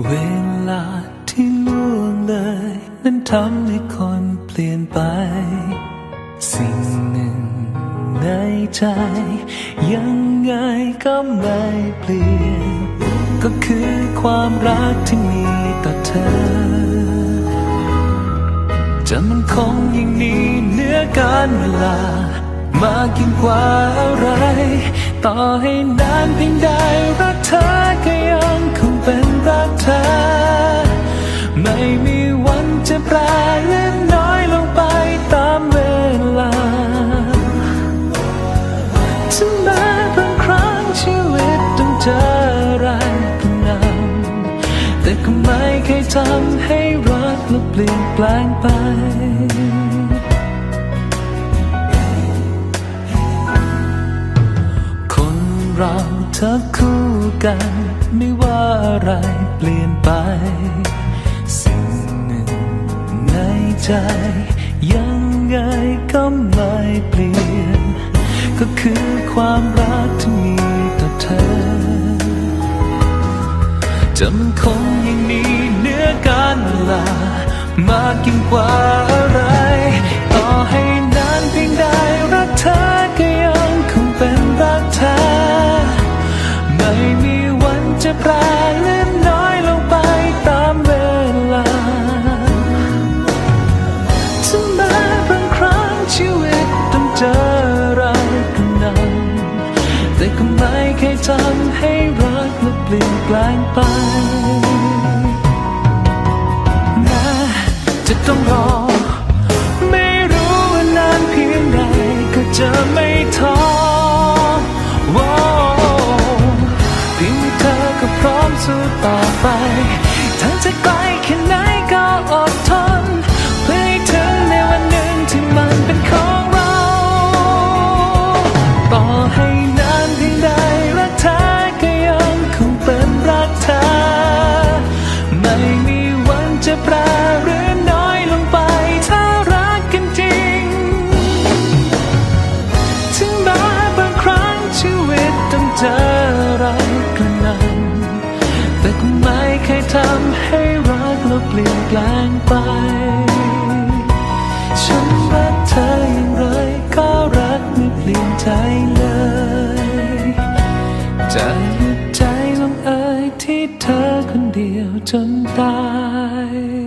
เวลาที่ล่วงเลย นั้นทำให้คนเปลี่ยนไป สิ่งหนึ่งในใจ ยังไงก็ไม่เปลี่ยน ก็คือความรักที่มีต่อเธอ จะมันคงยิ่งนี้เหนือการเวลา มากยิ่งกว่าอะไร ต่อให้นานเพียงใด ไม่มีวันจะแปรเล็กน้อยลงไปตามเวลาถึงแม้บางครั้งชีวิตต้องเจออะไรก็นำแต่ก็ไม่เคยทำให้รักและเปลี่ยนแปลงไปคนเราถ้าคู่กัน ไม่ว่าอะไรเปลี่ยนไป ในใจ ยังไงก็ไม่เปลี่ยน ก็คือความรักที่มีต่อเธอ จะมันคงยังนี้เนื้อการเวลามากยิ่งกว่าอะไร ลี่ยนแปลงไปแม้จะต้องรอ ไม่รู้ว่านานเพียงใดก็จะไม่ท้อว้าวเพียงเธอก็พร้อมสู้ต่อไปทางจะไกลแค่ เปลี่ยนแปลงไป ฉันรักเธออย่างไรก็รักไม่เปลี่ยนใจเลย จะหยุดใจลงเอ่ยที่เธอคนเดียวจนตาย